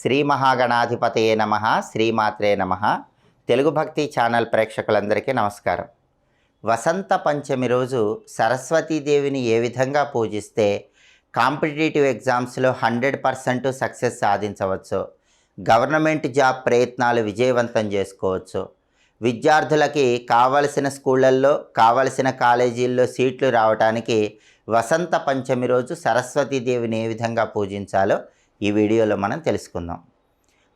శ్రీ మహాగణాధిపతయే నమ శ్రీమాత్రే నమ. తెలుగు భక్తి ఛానల్ ప్రేక్షకులందరికీ నమస్కారం. వసంత పంచమి రోజు సరస్వతీదేవిని ఏ విధంగా పూజిస్తే కాంపిటేటివ్ ఎగ్జామ్స్లో హండ్రెడ్ పర్సెంట్ సక్సెస్ సాధించవచ్చు. గవర్నమెంట్ జాబ్ ప్రయత్నాలు విజయవంతం చేసుకోవచ్చు. విద్యార్థులకి కావలసిన స్కూళ్ళల్లో కావలసిన కాలేజీల్లో సీట్లు రావడానికి వసంత పంచమి రోజు సరస్వతీదేవిని ఏ విధంగా పూజించాలో ఈ వీడియోలో మనం తెలుసుకుందాం.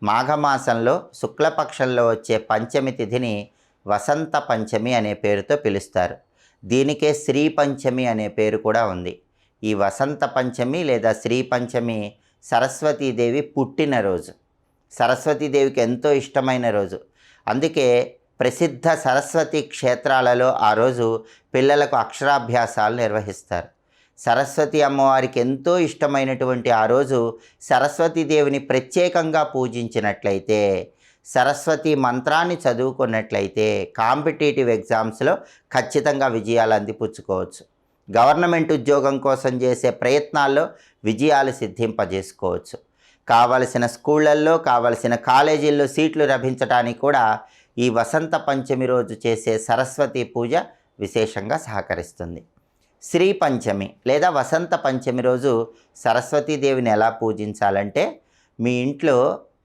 మాఘమాసంలో శుక్లపక్షంలో వచ్చే పంచమి తిథిని వసంత పంచమి అనే పేరుతో పిలుస్తారు. దీనికే శ్రీ పంచమి అనే పేరు కూడా ఉంది. ఈ వసంత పంచమి లేదా శ్రీ పంచమి సరస్వతీదేవి పుట్టినరోజు సరస్వతీదేవికి ఎంతో ఇష్టమైన రోజు. అందుకే ప్రసిద్ధ సరస్వతి క్షేత్రాలలో ఆ రోజు పిల్లలకు అక్షరాభ్యాసాలు నిర్వహిస్తారు. సరస్వతి అమ్మవారికి ఎంతో ఇష్టమైనటువంటి ఆ రోజు సరస్వతీదేవిని ప్రత్యేకంగా పూజించినట్లయితే సరస్వతి మంత్రాన్ని చదువుకున్నట్లయితే కాంపిటేటివ్ ఎగ్జామ్స్లో ఖచ్చితంగా విజయాలు అందిపుచ్చుకోవచ్చు. గవర్నమెంట్ ఉద్యోగం కోసం చేసే ప్రయత్నాల్లో విజయాలు సిద్ధింపజేసుకోవచ్చు. కావలసిన స్కూళ్ళల్లో కావలసిన కాలేజీల్లో సీట్లు లభించడానికి కూడా ఈ వసంత పంచమి రోజు చేసే సరస్వతి పూజ విశేషంగా సహకరిస్తుంది. శ్రీ పంచమి లేదా వసంత పంచమి రోజు సరస్వతీదేవిని ఎలా పూజించాలంటే మీ ఇంట్లో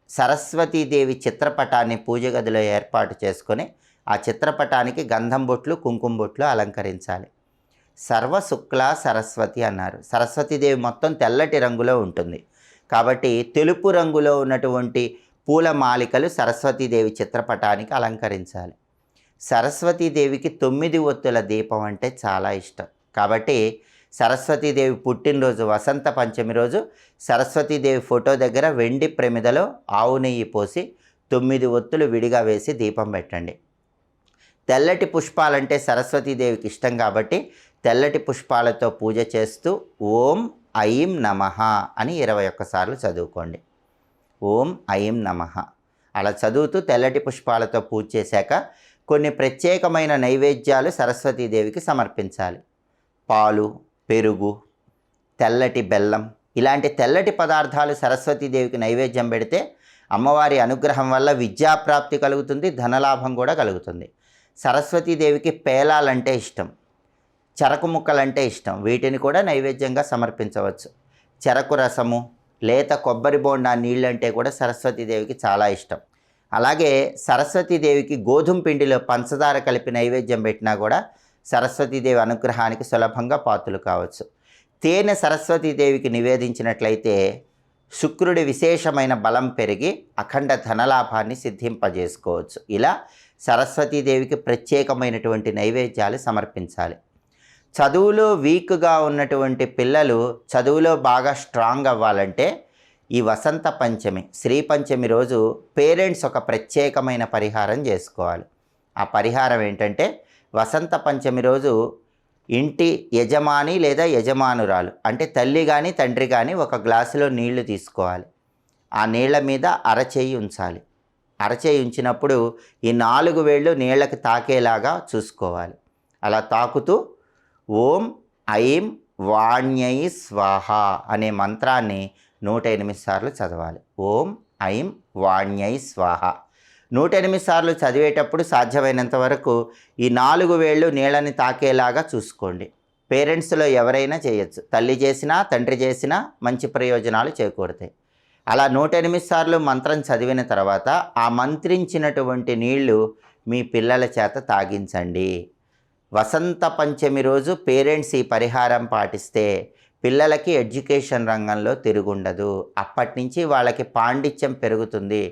సరస్వతీదేవి చిత్రపటాన్ని పూజ గదిలో ఏర్పాటు చేసుకొని ఆ చిత్రపటానికి గంధం బొట్లు కుంకుమ బొట్లు అలంకరించాలి. సర్వశుక్ల సరస్వతి అన్నారు. సరస్వతీదేవి మొత్తం తెల్లటి రంగులో ఉంటుంది. కాబట్టి తెలుపు రంగులో ఉన్నటువంటి పూల మాలికలు సరస్వతీదేవి చిత్రపటానికి అలంకరించాలి. సరస్వతీదేవికి తొమ్మిది ఒత్తుల దీపం అంటే చాలా ఇష్టం. కాబట్టి సరస్వతీదేవి పుట్టినరోజు వసంత పంచమి రోజు సరస్వతీదేవి ఫోటో దగ్గర వెండి ప్రమిదలో ఆవు నెయ్యి పోసి తొమ్మిది ఒత్తులు విడిగా వేసి దీపం పెట్టండి. తెల్లటి పుష్పాలంటే సరస్వతీదేవికి ఇష్టం కాబట్టి తెల్లటి పుష్పాలతో పూజ చేస్తూ ఓం ఐం నమ అని ఇరవై ఒక్కసార్లు చదువుకోండి. ఓం ఐం నమ. అలా చదువుతూ తెల్లటి పుష్పాలతో పూజ చేశాక కొన్ని ప్రత్యేకమైన నైవేద్యాలు సరస్వతీదేవికి సమర్పించాలి. పాలు పెరుగు తెల్లటి బెల్లం ఇలాంటి తెల్లటి పదార్థాలు సరస్వతీదేవికి నైవేద్యం పెడితే అమ్మవారి అనుగ్రహం వల్ల విద్యాప్రాప్తి కలుగుతుంది ధనలాభం కూడా కలుగుతుంది. సరస్వతీదేవికి పేలాలంటే ఇష్టం చెరకు ముక్కలంటే ఇష్టం వీటిని కూడా నైవేద్యంగా సమర్పించవచ్చు. చెరకు రసము లేత కొబ్బరి బోండా నీళ్ళంటే కూడా సరస్వతీదేవికి చాలా ఇష్టం. అలాగే సరస్వతీదేవికి గోధుమ పిండిలో పంచదార కలిపి నైవేద్యం పెట్టినా కూడా సరస్వతీదేవి అనుగ్రహానికి సులభంగా పాత్రలు కావచ్చు. తేనె సరస్వతీదేవికి నివేదించినట్లయితే శుక్రుడి విశేషమైన బలం పెరిగి అఖండ ధనలాభాన్ని సిద్ధింపజేసుకోవచ్చు. ఇలా సరస్వతీదేవికి ప్రత్యేకమైనటువంటి నైవేద్యాలు సమర్పించాలి. చదువులో వీక్గా ఉన్నటువంటి పిల్లలు చదువులో బాగా స్ట్రాంగ్ అవ్వాలంటే ఈ వసంత పంచమి శ్రీ పంచమి రోజు పేరెంట్స్ ఒక ప్రత్యేకమైన పరిహారం చేసుకోవాలి. ఆ పరిహారం ఏంటంటే వసంత పంచమి రోజు ఇంటి యజమాని లేదా యజమానురాలు అంటే తల్లి కానీ తండ్రి కానీ ఒక గ్లాసులో నీళ్ళు తీసుకోవాలి. ఆ నీళ్ళ మీద అరచేయి ఉంచాలి. అరచేయి ఉంచినప్పుడు ఈ నాలుగు వేళ్ళు నీళ్ళకి తాకేలాగా చూసుకోవాలి. అలా తాకుతూ ఓం ఐం వాణ్యై స్వాహ అనే మంత్రాన్ని నూట ఎనిమిది సార్లు చదవాలి. ఓం ఐం వాణ్యై స్వాహ. నూట ఎనిమిది సార్లు చదివేటప్పుడు సాధ్యమైనంత వరకు ఈ నాలుగు వేళ్ళు నీళ్ళని తాకేలాగా చూసుకోండి. పేరెంట్స్లో ఎవరైనా చేయొచ్చు. తల్లి చేసినా తండ్రి చేసినా మంచి ప్రయోజనాలు చేకూరుతాయి. అలా నూట ఎనిమిది సార్లు మంత్రం చదివిన తర్వాత ఆ మంత్రించినటువంటి నీళ్ళు మీ పిల్లల చేత తాగించండి. వసంత పంచమి రోజు పేరెంట్స్ ఈ పరిహారం పాటిస్తే పిల్లలకి ఎడ్యుకేషన్ రంగంలో తిరుగుండదు. అప్పటి నుంచి వాళ్ళకి పాండిత్యం పెరుగుతుంది.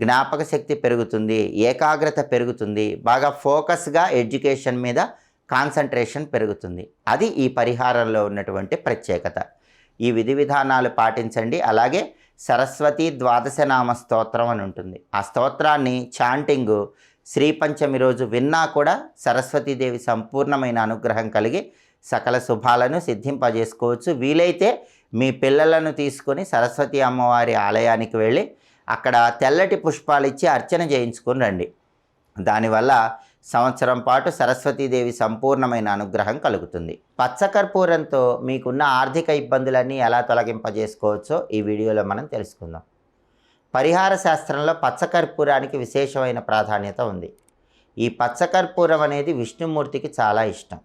జ్ఞాపక శక్తి పెరుగుతుంది ఏకాగ్రత పెరుగుతుంది బాగా ఫోకస్గా ఎడ్యుకేషన్ మీద కాన్సన్ట్రేషన్ పెరుగుతుంది. అది ఈ పరిహారంలో ఉన్నటువంటి ప్రత్యేకత. ఈ విధి విధానాలు పాటించండి. అలాగే సరస్వతి ద్వాదశనామ స్తోత్రం అని ఉంటుంది. ఆ స్తోత్రాన్ని చాంటింగ్ శ్రీ పంచమి రోజు విన్నా కూడా సరస్వతీదేవి సంపూర్ణమైన అనుగ్రహం కలిగి సకల శుభాలను సిద్ధింపజేసుకోవచ్చు. వీలైతే మీ పిల్లలను తీసుకొని సరస్వతి అమ్మవారి ఆలయానికి వెళ్ళి అక్కడ తెల్లటి పుష్పాలు ఇచ్చి అర్చన చేయించుకుని రండి. దానివల్ల సంవత్సరం పాటు సరస్వతీదేవి సంపూర్ణమైన అనుగ్రహం కలుగుతుంది. పచ్చకర్పూరంతో మీకున్న ఆర్థిక ఇబ్బందులన్నీ ఎలా తొలగింపజేసుకోవచ్చో ఈ వీడియోలో మనం తెలుసుకుందాం. పరిహార శాస్త్రంలో పచ్చకర్పూరానికి విశేషమైన ప్రాధాన్యత ఉంది. ఈ పచ్చకర్పూరం అనేది విష్ణుమూర్తికి చాలా ఇష్టం.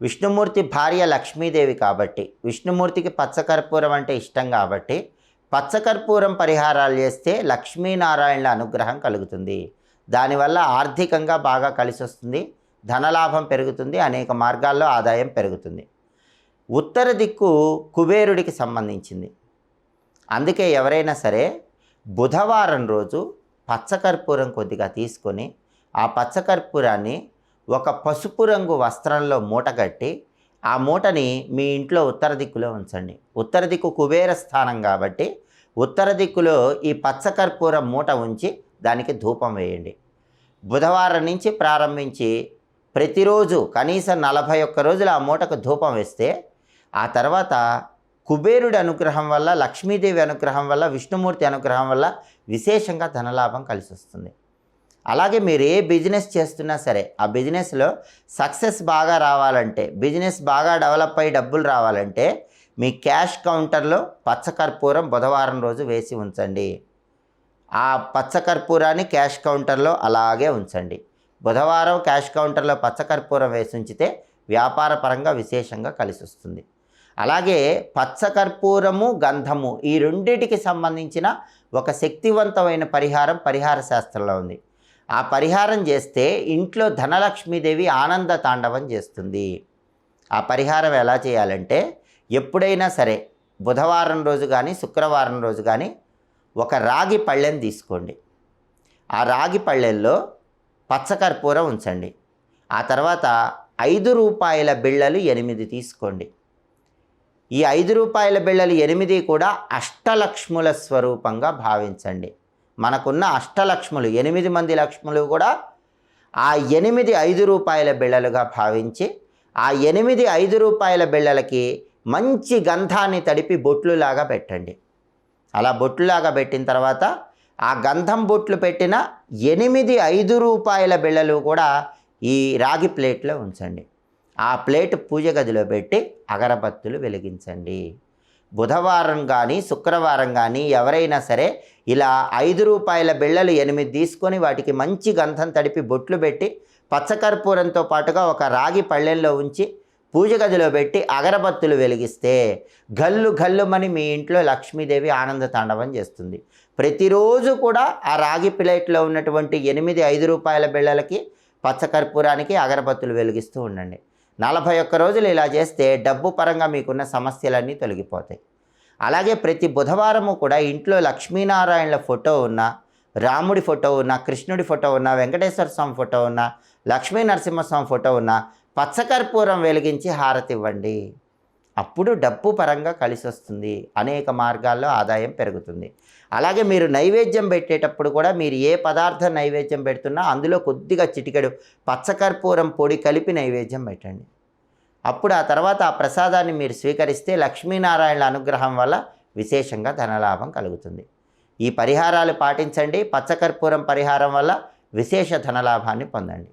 విష్ణుమూర్తి భార్య లక్ష్మీదేవి కాబట్టి విష్ణుమూర్తికి పచ్చకర్పూరం అంటే ఇష్టం కాబట్టి పచ్చకర్పూరం పరిహారాలు చేస్తే లక్ష్మీనారాయణల అనుగ్రహం కలుగుతుంది. దానివల్ల ఆర్థికంగా బాగా కలిసి వస్తుంది ధనలాభం పెరుగుతుంది అనేక మార్గాల్లో ఆదాయం పెరుగుతుంది. ఉత్తర దిక్కు కుబేరుడికి సంబంధించింది. అందుకే ఎవరైనా సరే బుధవారం రోజు పచ్చకర్పూరం కొద్దిగా తీసుకొని ఆ పచ్చకర్పూరాన్ని ఒక పసుపు రంగు వస్త్రంలో మూటగట్టి ఆ మూటని మీ ఇంట్లో ఉత్తర దిక్కులో ఉంచండి. ఉత్తర దిక్కు కుబేర స్థానం కాబట్టి ఉత్తర దిక్కులో ఈ పచ్చకర్పూరం మూట ఉంచి దానికి ధూపం వేయండి. బుధవారం నుంచి ప్రారంభించి ప్రతిరోజు కనీసం నలభై ఒక్క రోజులు ఆ మూటకు ధూపం వేస్తే ఆ తర్వాత కుబేరుడి అనుగ్రహం వల్ల లక్ష్మీదేవి అనుగ్రహం వల్ల విష్ణుమూర్తి అనుగ్రహం వల్ల విశేషంగా ధనలాభం కలిసి వస్తుంది అలాగే మీరు ఏ బిజినెస్ చేస్తున్నా సరే ఆ బిజినెస్లో సక్సెస్ బాగా రావాలంటే బిజినెస్ బాగా డెవలప్ అయ్యి డబ్బులు రావాలంటే మీ క్యాష్ కౌంటర్లో పచ్చకర్పూరం బుధవారం రోజు వేసి ఉంచండి. ఆ పచ్చకర్పూరాన్ని క్యాష్ కౌంటర్లో అలాగే ఉంచండి. బుధవారం క్యాష్ కౌంటర్లో పచ్చకర్పూరం వేసి ఉంచితే వ్యాపార పరంగా విశేషంగా కలిసి వస్తుంది. అలాగే పచ్చకర్పూరము గంధము ఈ రెండిటికి సంబంధించిన ఒక శక్తివంతమైన పరిహారం పరిహార శాస్త్రంలో ఉంది. ఆ పరిహారం చేస్తే ఇంట్లో ధనలక్ష్మీదేవి ఆనంద తాండవం చేస్తుంది. ఆ పరిహారం ఎలా చేయాలంటే ఎప్పుడైనా సరే బుధవారం రోజు కానీ శుక్రవారం రోజు కానీ ఒక రాగి పళ్ళెం తీసుకోండి. ఆ రాగి పళ్ళెల్లో పచ్చకర్పూరం ఉంచండి. ఆ తర్వాత ఐదు రూపాయల బిళ్ళలు ఎనిమిది తీసుకోండి. ఈ ఐదు రూపాయల బిళ్ళలు ఎనిమిది కూడా అష్టలక్ష్ముల స్వరూపంగా భావించండి. మనకున్న అష్టలక్ష్ములు ఎనిమిది మంది లక్ష్ములు కూడా ఆ ఎనిమిది ఐదు రూపాయల బిళ్ళలుగా భావించి ఆ ఎనిమిది ఐదు రూపాయల బిళ్ళలకి మంచి గంధాన్ని తడిపి బొట్లులాగా పెట్టండి. అలా బొట్లులాగా పెట్టిన తర్వాత ఆ గంధం బొట్లు పెట్టిన ఎనిమిది ఐదు రూపాయల బిళ్ళలు కూడా ఈ రాగి ప్లేట్లో ఉంచండి. ఆ ప్లేట్ పూజ గదిలో పెట్టి అగరబత్తులు వెలిగించండి. బుధవారం కానీ శుక్రవారం కానీ ఎవరైనా సరే ఇలా ఐదు రూపాయల బిళ్ళలు ఎనిమిది తీసుకొని వాటికి మంచి గంధం తడిపి బొట్లు పెట్టి పచ్చకర్పూరంతో పాటుగా ఒక రాగి పళ్ళెల్లో ఉంచి పూజ గదిలో పెట్టి అగరబత్తులు వెలిగిస్తే గల్లు గల్లుమని మీ ఇంట్లో లక్ష్మీదేవి ఆనంద తాండవం చేస్తుంది. ప్రతిరోజు కూడా ఆ రాగి ప్లేట్లో ఉన్నటువంటి ఎనిమిది ఐదు రూపాయల బిళ్ళలకి పచ్చకర్పూరానికి అగరబత్తులు వెలిగిస్తూ ఉండండి. నలభై ఒక్క రోజులు ఇలా చేస్తే డబ్బు పరంగా మీకున్న సమస్యలన్నీ తొలగిపోతాయి. అలాగే ప్రతి బుధవారము కూడా ఇంట్లో లక్ష్మీనారాయణల ఫోటో ఉన్న రాముడి ఫోటో ఉన్న కృష్ణుడి ఫోటో ఉన్న వెంకటేశ్వర స్వామి ఫోటో ఉన్న లక్ష్మీ నరసింహస్వామి ఫోటో ఉన్న పచ్చకర్పూరం వెలిగించి హారతి ఇవ్వండి అప్పుడు డబ్బు పరంగా కలిసి వస్తుంది అనేక మార్గాల్లో ఆదాయం పెరుగుతుంది. అలాగే మీరు నైవేద్యం పెట్టేటప్పుడు కూడా మీరు ఏ పదార్థం నైవేద్యం పెడుతున్నా అందులో కొద్దిగా చిటికెడు పచ్చకర్పూరం పొడి కలిపి నైవేద్యం పెట్టండి. అప్పుడు ఆ తర్వాత ఆ ప్రసాదాన్ని మీరు స్వీకరిస్తే లక్ష్మీనారాయణ అనుగ్రహం వల్ల విశేషంగా ధనలాభం కలుగుతుంది. ఈ పరిహారాలు పాటించండి. పచ్చకర్పూరం పరిహారం వల్ల విశేష ధనలాభాన్ని పొందండి.